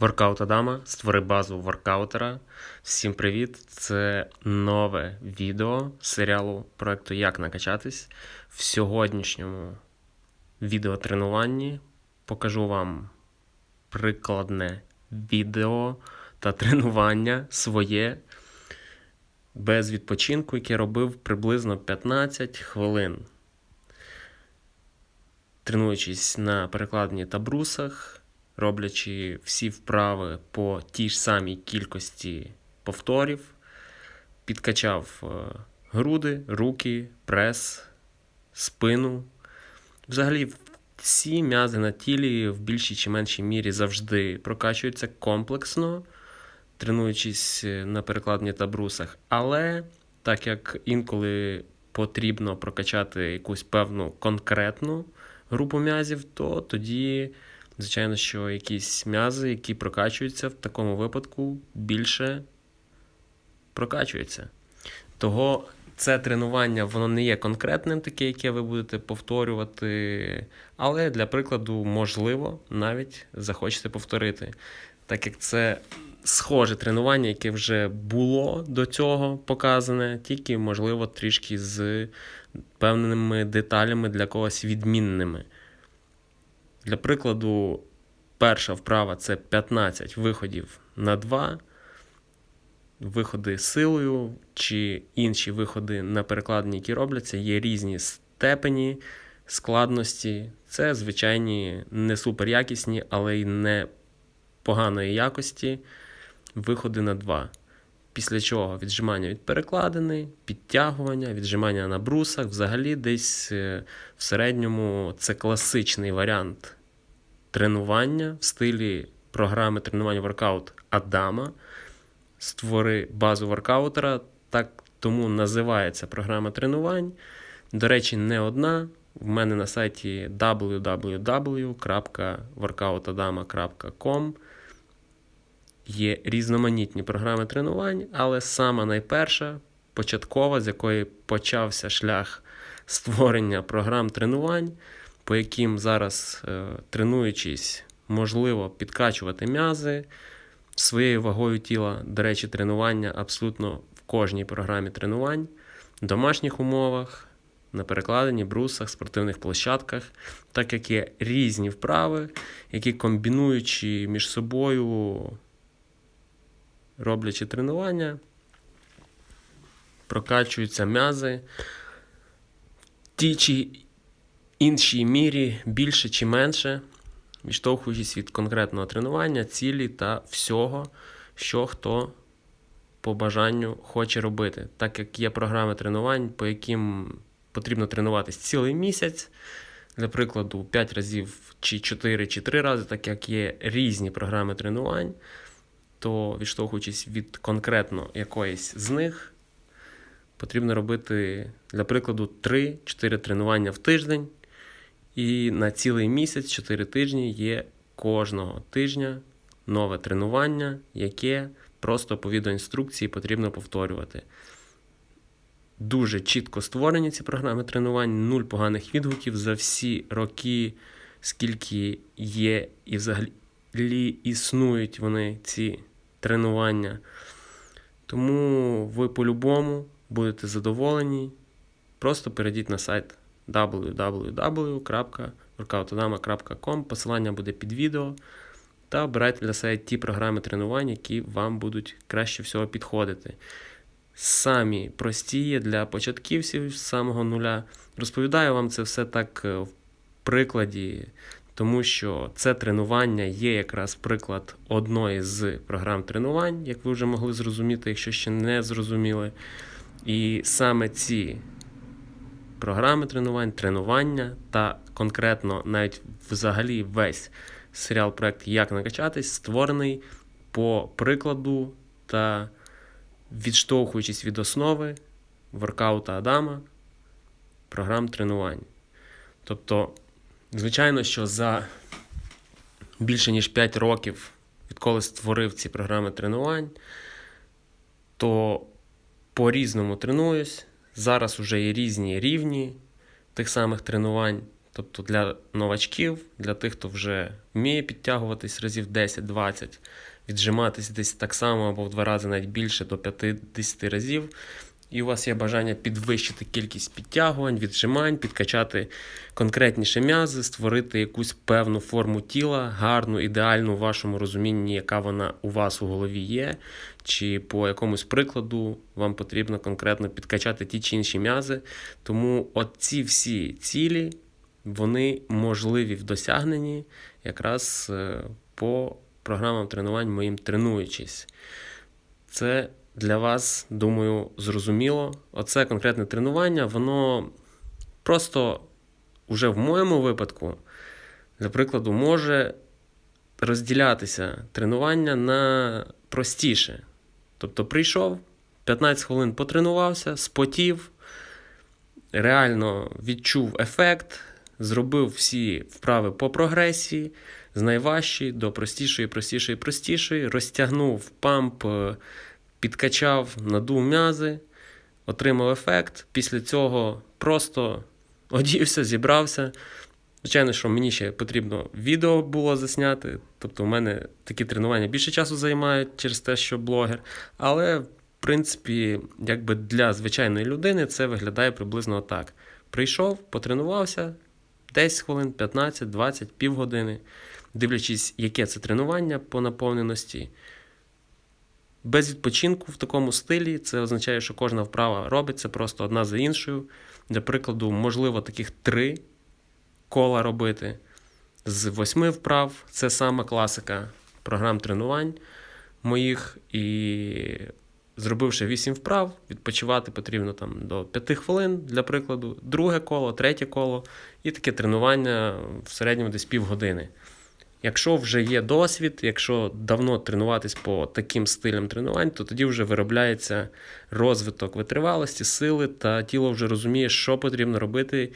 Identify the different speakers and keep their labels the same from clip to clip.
Speaker 1: Воркаут Адама, створи базу воркаутера. Всім привіт! Це нове відео серіалу проекту Як накачатись. В сьогоднішньому відеотренуванні покажу вам прикладне відео та тренування своє без відпочинку, яке робив приблизно 15 хвилин. Тренуючись на перекладині та брусах, роблячи всі вправи по тій ж самій кількості повторів, підкачав е, груди, руки, прес, спину. Взагалі, всі м'язи на тілі в більшій чи меншій мірі завжди прокачуються комплексно, тренуючись е, на перекладині та брусах. Але так як інколи потрібно прокачати якусь певну конкретну групу м'язів, то тоді, звичайно, що якісь м'язи, які прокачуються, в такому випадку більше прокачуються. Того це тренування воно не є конкретним, таке, яке ви будете повторювати, але для прикладу, можливо, навіть захочете повторити. Так як це схоже тренування, яке вже було до цього показане, тільки, можливо, трішки з певними деталями для когось відмінними. Для прикладу, перша вправа це 15 виходів на 2, виходи силою чи інші виходи на перекладині, які робляться, є різні степені складності. Це звичайні не суперякісні, але й не поганої якості виходи на 2. Після чого віджимання від перекладини, підтягування, віджимання на брусах. Взагалі, десь е, в середньому це класичний варіант тренування в стилі програми тренування воркаут Адама. Створи базу воркаутера, так тому називається програма тренувань. До речі, не одна. В мене на сайті www.workoutadama.com є різноманітні програми тренувань, але сама найперша, початкова, з якої почався шлях створення програм тренувань, по яким зараз, е, тренуючись, можливо підкачувати м'язи своєю вагою тіла. До речі, тренування абсолютно в кожній програмі тренувань, в домашніх умовах. На перекладині, брусах, спортивних площадках, так як є різні вправи, які комбінуючи між собою роблячи тренування, прокачуються м'язи в тій чи іншій мірі більше чи менше, відштовхуючись від конкретного тренування, цілі та всього, що хто по бажанню хоче робити. Так як є програми тренувань, по яким потрібно тренуватись цілий місяць. Для прикладу, 5 разів чи 4 чи 3 рази, так як є різні програми тренувань то відштовхуючись від конкретно якоїсь з них, потрібно робити, для прикладу, 3-4 тренування в тиждень. І на цілий місяць, 4 тижні, є кожного тижня нове тренування, яке просто по відеоінструкції потрібно повторювати. Дуже чітко створені ці програми тренувань, нуль поганих відгуків за всі роки, скільки є, і взагалі існують вони ці тренування. Тому ви по-любому будете задоволені. Просто перейдіть на сайт www.workoutodama.com, посилання буде під відео. Та обирайте для себе ті програми тренувань, які вам будуть краще всього підходити. Самі прості для початківців з самого нуля. Розповідаю вам це все так е, в прикладі тому що це тренування є якраз приклад одної з програм тренувань, як ви вже могли зрозуміти, якщо ще не зрозуміли. І саме ці програми тренувань, тренування та конкретно навіть взагалі весь серіал проект Як накачатись створений по прикладу та відштовхуючись від основи воркаута Адама програм тренувань. Тобто Звичайно, що за більше ніж 5 років, відколи створив ці програми тренувань, то по-різному тренуюсь. Зараз вже є різні рівні тих самих тренувань. Тобто для новачків, для тих, хто вже вміє підтягуватись разів 10-20, віджиматись десь так само або в два рази навіть більше до 50 разів. І у вас є бажання підвищити кількість підтягувань, віджимань, підкачати конкретніше м'язи, створити якусь певну форму тіла, гарну, ідеальну в вашому розумінні, яка вона у вас у голові є, чи по якомусь прикладу вам потрібно конкретно підкачати ті чи інші м'язи. Тому оці всі цілі, вони можливі в досягненні якраз е, по програмам тренувань моїм тренуючись. Це для вас, думаю, зрозуміло. Оце конкретне тренування, воно просто уже в моєму випадку, для прикладу, може розділятися тренування на простіше. Тобто прийшов, 15 хвилин потренувався, спотів, реально відчув ефект, зробив всі вправи по прогресії, з найважчої до простішої, простішої, простішої, розтягнув памп, підкачав, надув м'язи, отримав ефект. Після цього просто одівся, зібрався. Звичайно, що мені ще потрібно відео було засняти. Тобто, у мене такі тренування більше часу займають через те, що блогер. Але, в принципі, якби для звичайної людини це виглядає приблизно так. Прийшов, потренувався 10 хвилин, 15, 20, півгодини, дивлячись, яке це тренування по наповненості. Без відпочинку в такому стилі це означає, що кожна вправа робиться просто одна за іншою. Для прикладу, можливо, таких три кола робити з восьми вправ. Це саме класика програм тренувань моїх. І зробивши вісім вправ, відпочивати потрібно там до 5 хвилин, для прикладу, друге коло, третє коло, і таке тренування в середньому десь півгодини. Якщо вже є досвід, якщо давно тренуватись по таким стилям тренувань, то тоді вже виробляється розвиток витривалості, сили, та тіло вже розуміє, що потрібно робити,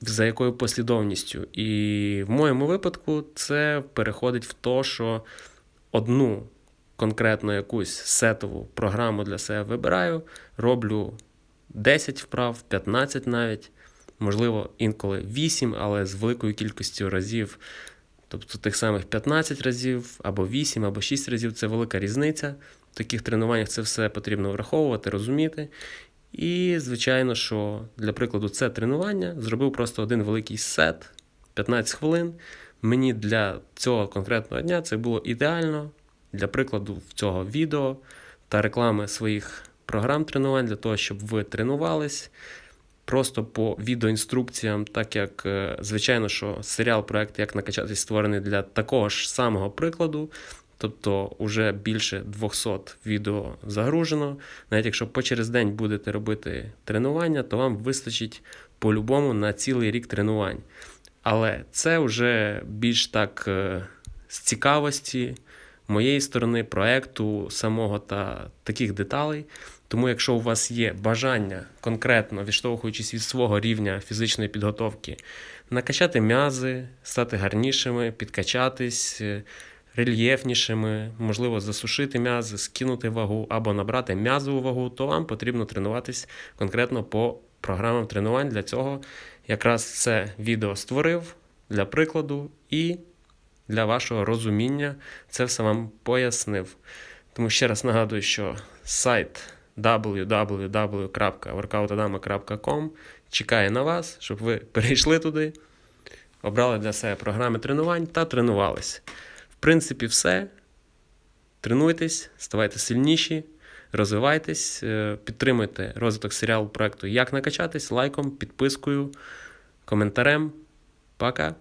Speaker 1: за якою послідовністю. І в моєму випадку це переходить в те, що одну конкретно якусь сетову програму для себе вибираю, роблю 10 вправ, 15 навіть, можливо, інколи 8, але з великою кількістю разів. Тобто тих самих 15 разів, або 8, або 6 разів це велика різниця. В таких тренуваннях це все потрібно враховувати, розуміти. І, звичайно, що для прикладу, це тренування зробив просто один великий сет 15 хвилин. Мені для цього конкретного дня це було ідеально. Для прикладу, в цього відео та реклами своїх програм тренувань для того, щоб ви тренувались просто по відеоінструкціям, так як, е, звичайно, що серіал проект Як накачатись створений для такого ж самого прикладу. Тобто вже більше 200 відео загружено. Навіть якщо по через день будете робити тренування, то вам вистачить по-любому на цілий рік тренувань. Але це вже більш так е, з цікавості моєї сторони, проекту самого та таких деталей. Тому, якщо у вас є бажання конкретно відштовхуючись від свого рівня фізичної підготовки, накачати м'язи, стати гарнішими, підкачатись, е, рельєфнішими, можливо, засушити м'язи, скинути вагу або набрати м'язову вагу, то вам потрібно тренуватись конкретно по програмам тренувань. Для цього якраз це відео створив для прикладу і для вашого розуміння це все вам пояснив. Тому ще раз нагадую, що сайт www.workoutadama.com чекає на вас, щоб ви перейшли туди, обрали для себе програми тренувань та тренувались. В принципі, все. Тренуйтесь, ставайте сильніші, розвивайтесь, е, підтримуйте розвиток серіалу проекту Як накачатись лайком, підпискою, коментарем. Пока!